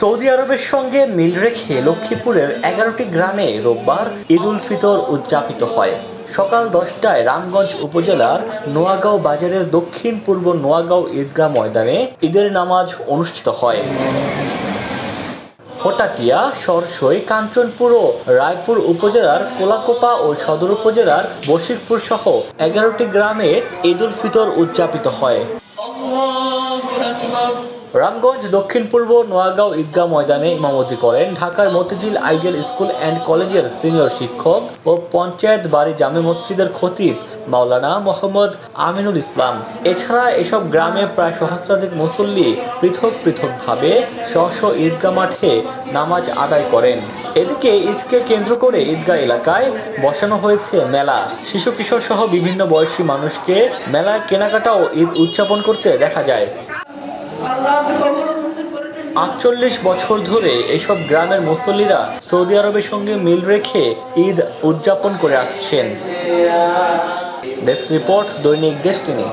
Saudi আরবের সঙ্গে মিল রেখে লক্ষ্মীপুরের এগারোটি গ্রামে রোববার ঈদ উল ফিতর উদযাপিত হয়। সকাল দশটায় রামগঞ্জ উপজেলার নোয়াগাঁও বাজারের দক্ষিণ পূর্ব নোয়াগাঁও ঈদগাহ ময়দানে ঈদের নামাজ অনুষ্ঠিত হয়। হোটাকিয়া সরসই, কাঞ্চনপুর ও রায়পুর উপজেলার কোলাকোপা ও সদর উপজেলার বশিকপুর সহ এগারোটি গ্রামে ঈদুল ফিতর উদযাপিত হয়। রামগঞ্জ, দক্ষিণ পূর্ব, নোয়াগাঁও ঈদগাহ ময়দানে ইমামতি করেন ঢাকার মতিঝিল আইডিয়াল স্কুল অ্যান্ড কলেজের সিনিয়র শিক্ষক ও পঞ্চায়েত বাড়ি জামে মসজিদের খতিব মাওলানা মোহাম্মদ আমিনুল ইসলাম। এছাড়া এসব গ্রামে প্রায় সহস্রাধিক মুসল্লি পৃথক পৃথকভাবে স্ব ঈদগাহ মাঠে নামাজ আদায় করেন। এদিকে ঈদকে কেন্দ্র করে ঈদগাহ এলাকায় বসানো হয়েছে মেলা। শিশু কিশোর সহ বিভিন্ন বয়সী মানুষকে মেলায় কেনাকাটা ও ঈদ উদযাপন করতে দেখা যায়। আটচল্লিশ বছর ধরে এসব গ্রামের মুসল্লিরা সৌদি আরবের সঙ্গে মিল রেখে ঈদ উদযাপন করে আসছেন। ডেস্ক রিপোর্ট দৈনিক ডেস্টিনি